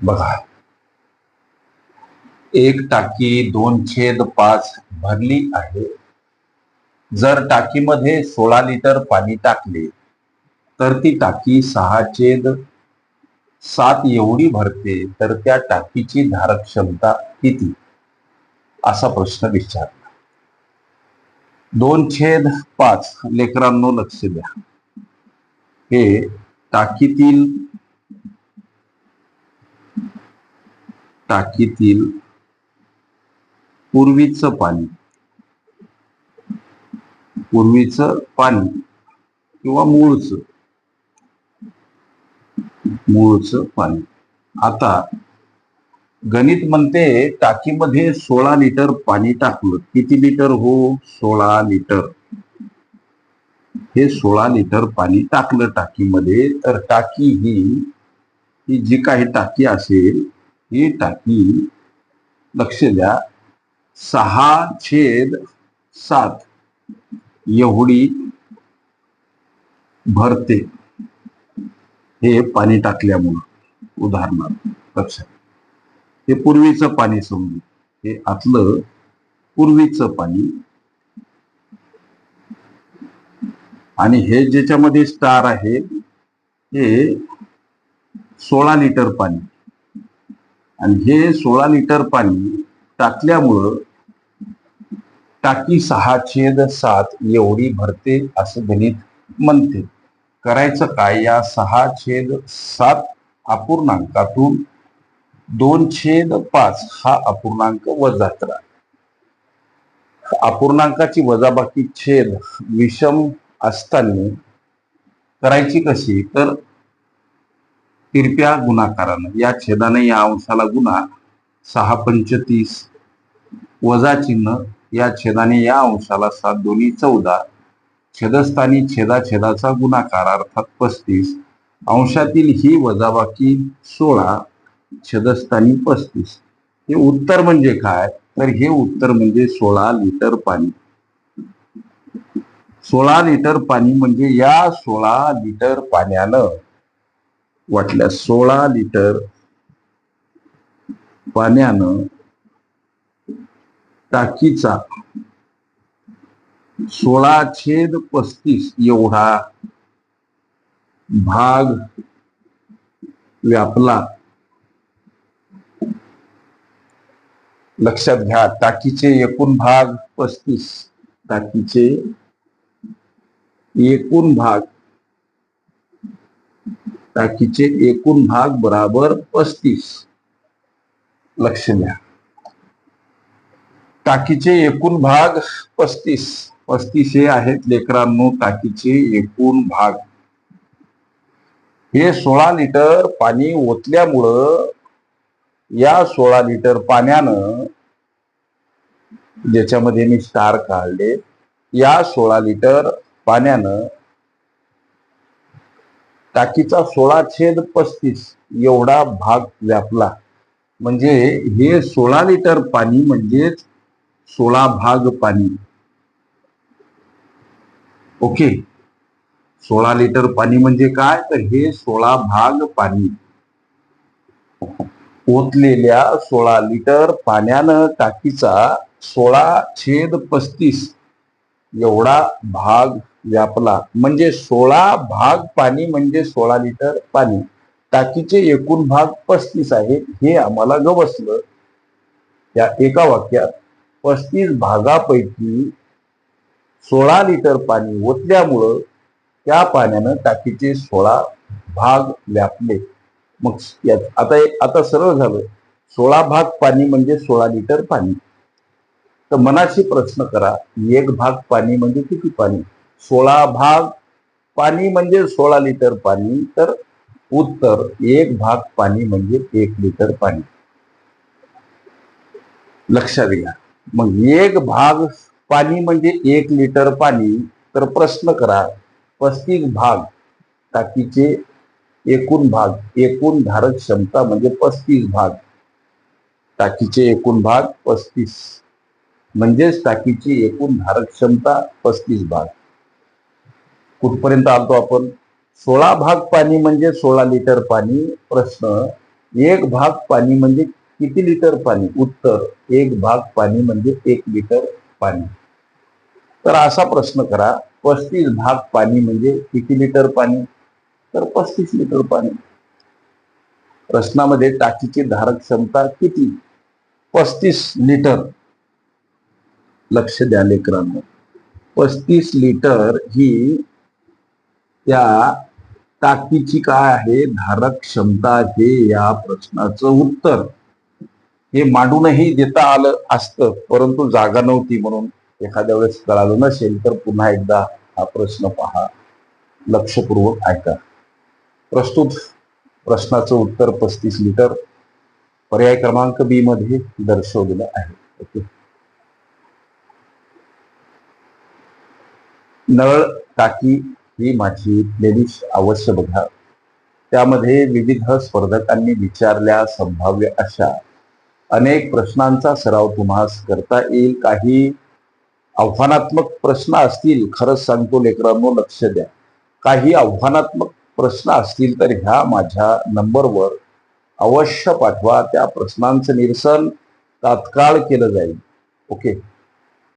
बघा. एक टाकी दोन छेद पाच भरली आहे. जर टाकीमध्ये सोळा लिटर पाणी टाकले तर ती टाकी सहा छेद सात एवढी भरते तर त्या टाकीची धारक क्षमता किती? असा प्रश्न विचारला. दोन छेद पाच लेकरांनो लक्ष द्या. हे टाकीतील टाकीतील पूर्वीचं पाणी. पूर्वीचं पाणी किंवा मूळच. मूळच पाणी. आता गणित म्हणते टाकीमध्ये सोळा लिटर पाणी टाकलं. किती लिटर हो? सोळा लिटर. हे सोळा लिटर पाणी टाकलं टाकीमध्ये. तर टाकी ही जी काही टाकी असेल ही टाकी लक्ष द्या सहा छेद सात एवढी भरते. हे पाणी टाकल्यामुळं उदाहरणार्थ लक्षात. हे पूर्वीचं पाणी समजू. हे आतलं पूर्वीचं पाणी. आणि हे ज्याच्यामध्ये स्टार आहे हे सोळा लिटर पाणी. आणि हे सोळा लिटर पाणी टाकल्यामुळं टाकी सहा छेद सात एवढी भरते असं गणित म्हणते. करायचं काय? या सहा छेद सात अपूर्णांकातून दोन छेद पाच हा अपूर्णांक वजा करा. अपूर्णांकाची वजाबाकी छेद विषम असताना करायची कशी? तर तिरप्या गुणाकारानं या छेदाने या अंशाला गुणा सहा पंचतीस वजा चिन्ह या छेदाने या अंशाला सात दोन्ही चौदा. छेदस्थानी छेदा छेदाचा गुणाकार अर्थात पस्तीस. अंशातील ही वजाबाकी सोळा छेदस्थानी पस्तीस. हे उत्तर म्हणजे काय? तर हे उत्तर म्हणजे सोळा लिटर पाणी. सोळा लिटर पाणी म्हणजे या सोळा लिटर पाण्यानं वाटल्या सोळा लिटर पाण्यानं टाकीचा सोळा छेद पस्तीस एवढा भाग व्यापला. लक्षात घ्या टाकीचे एकूण भाग पस्तीस टाकीचे एकूण भाग टाकीचे एकूण भाग बराबर पस्तीस. लक्ष द्या. टाकीचे एकूण भाग पस्तीस. पस्तीस हे आहेत लेकरांनो टाकीचे एकूण भाग. हे सोळा लिटर पाणी ओतल्यामुळं या सोळा लिटर पाण्यानं ज्याच्यामध्ये मी स्टार काढले या सोळा लिटर पाण्यानं टाकीचा सोळा छेद पस्तीस एवढा भाग व्यापला. म्हणजे हे सोळा लिटर पाणी म्हणजेच सोळा भाग पाणी. ओके. सोळा लिटर पाणी म्हणजे काय? तर हे सोळा भाग पाणी. ओतलेल्या सोळा लिटर पाण्यानं टाकीचा सोळा छेद पस्तीस एवढा भाग व्यापला. म्हणजे सोळा भाग पाणी म्हणजे सोळा लिटर पाणी. टाकीचे एकूण भाग पस्तीस आहेत हे आम्हाला गवसलं. या एका वाक्यात पस्तीस भागापैकी सोळा लिटर पाणी ओतल्यामुळं त्या पाण्यानं टाकीचे सोळा भाग व्यापले. मग यात आता आता सरळ झालं. सोळा भाग पाणी म्हणजे सोळा लिटर पाणी. तर मनाशी प्रश्न करा. एक भाग पाणी म्हणजे किती पाणी? सोळा भाग पाणी म्हणजे सोळा लिटर पाणी तर उत्तर एक भाग पाणी म्हणजे एक लिटर पाणी. लक्षात घ्या. मग एक भाग पाणी म्हणजे एक लिटर पाणी तर प्रश्न करा. पस्तीस भाग टाकीचे एकूण भाग एकूण धारक क्षमता म्हणजे पस्तीस भाग. टाकीचे एकूण भाग पस्तीस. म्हणजेच टाकीची एकूण धारक क्षमता पस्तीस भाग. कुठपर्यंत आलतो आपण? सोळा भाग पाणी म्हणजे सोळा लिटर पाणी. प्रश्न एक भाग पाणी म्हणजे किती लिटर पाणी? उत्तर एक भाग पाणी म्हणजे एक लिटर पाणी. तर असा प्रश्न करा पस्तीस भाग पाणी म्हणजे किती लिटर पाणी? तर पस्तीस लिटर पाणी. प्रश्नामध्ये टाकीची धारक क्षमता किती? पस्तीस लिटर. लक्ष द्या लेकरांना. पस्तीस लिटर ही त्या टाकीची काय आहे? धारक क्षमता हे या प्रश्नाचं उत्तर. हे मांडूनही देता आलं असतं परंतु जागा नव्हती म्हणून एखाद्या वेळेस कळालं नसेल तर पुन्हा एकदा हा प्रश्न पहा. लक्षपूर्वक ऐका. प्रस्तुत प्रश्नाचं उत्तर पस्तीस लिटर पर्याय क्रमांक बी मध्ये दर्शवलेलं आहे. ओके. नळ टाकी ही माझी प्लेलिस्ट अवश्य बघा. त्यामध्ये विविध स्पर्धकांनी विचारल्या संभाव्य अशा अनेक प्रश्नांचा सराव तुम्हास करता येईल. काही आव्हानात्मक प्रश्न असतील खरंच सांगतो लेकरांनो लक्ष द्या. काही आव्हानात्मक प्रश्न असतील तर ह्या माझ्या नंबरवर अवश्य पाठवा. त्या प्रश्नांचं निरसन तात्काळ केलं जाईल. ओके?